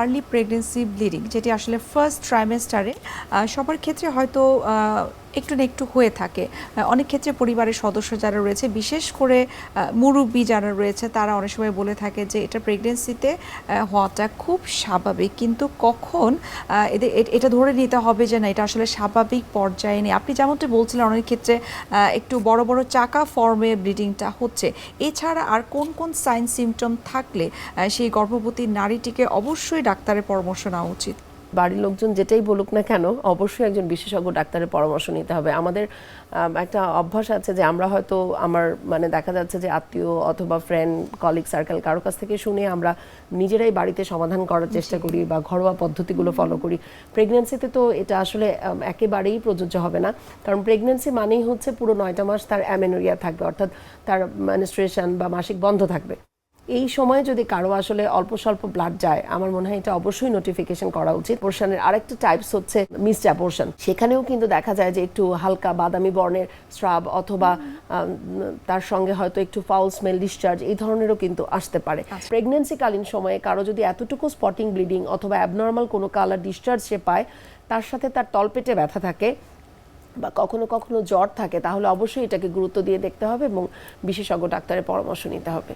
Early pregnancy bleeding যেটি আসলে first ট্রাইমেস্টারে সবার ক্ষেত্রে হয়তো একটু না একটু হয়ে থাকে। অনেক ক্ষেত্রে পরিবারের সদস্য যারা রয়েছে, বিশেষ করে মুরব্বী যারা রয়েছে, তারা অনেক সময় বলে থাকে যে, এটা প্রেগনেন্সিতে হওয়াটা খুব স্বাভাবিক। কিন্তু কখন এদের এটা ধরে নিতে হবে যে, না, এটা আসলে স্বাভাবিক পর্যায়ে নেই। আপনি যেমনটি বলছিলেন, অনেক ক্ষেত্রে একটু বড় বড় চাকা ফর্মে ব্লিডিংটা হচ্ছে। এছাড়া আর কোন কোন সাইন সিমটম থাকলে সেই গর্ভবতী নারীটিকে অবশ্যই ডাক্তারের পরামর্শ নেওয়া উচিত? বাড়ির লোকজন যেটাই বলুক না কেন অবশ্যই একজন বিশেষজ্ঞ ডাক্তারের পরামর্শ নিতে হবে। আমাদের একটা অভ্যাস আছে যে আমরা হয়তো আমার মানে দেখা যাচ্ছে যে আত্মীয় অথবা ফ্রেন্ড কলিগ সার্কেল কারও কাছ থেকে শুনে আমরা নিজেরাই বাড়িতে সমাধান করার চেষ্টা করি বা ঘরোয়া পদ্ধতিগুলো ফলো করি। প্রেগনেন্সিতে তো এটা আসলে একেবারেই প্রযোজ্য হবে না। কারণ প্রেগনেন্সি মানেই হচ্ছে পুরো নয়টা মাস তার অ্যামেনোরিয়া থাকবে অর্থাৎ তার মেনস্ট্রেশন বা মাসিক বন্ধ থাকবে। এই সময়ে যদি কারও আসলে অল্প স্বল্প ব্লাড যায় আমার মনে হয় এটা অবশ্যই নোটিফিকেশন করা উচিত। পোর্শনের আরেকটা টাইপস হচ্ছে মিসড অ্যাপোর্শন সেখানেও কিন্তু দেখা যায় যে একটু হালকা বাদামি বর্ণের স্রাব অথবা তার সঙ্গে হয়তো একটু ফাউল স্মেল ডিসচার্জ এই ধরনেরও কিন্তু আসতে পারে। প্রেগনেন্সিকালীন সময়ে কারও যদি এতটুকু স্পটিং ব্লিডিং অথবা অ্যাবনর্মাল কোনো কালার ডিসচার্জ সে পায় তার সাথে তার তলপেটে ব্যথা থাকে বা কখনো কখনো জ্বর থাকে তাহলে অবশ্যই এটাকে গুরুত্ব দিয়ে দেখতে হবে এবং বিশেষজ্ঞ ডাক্তারের পরামর্শ নিতে হবে।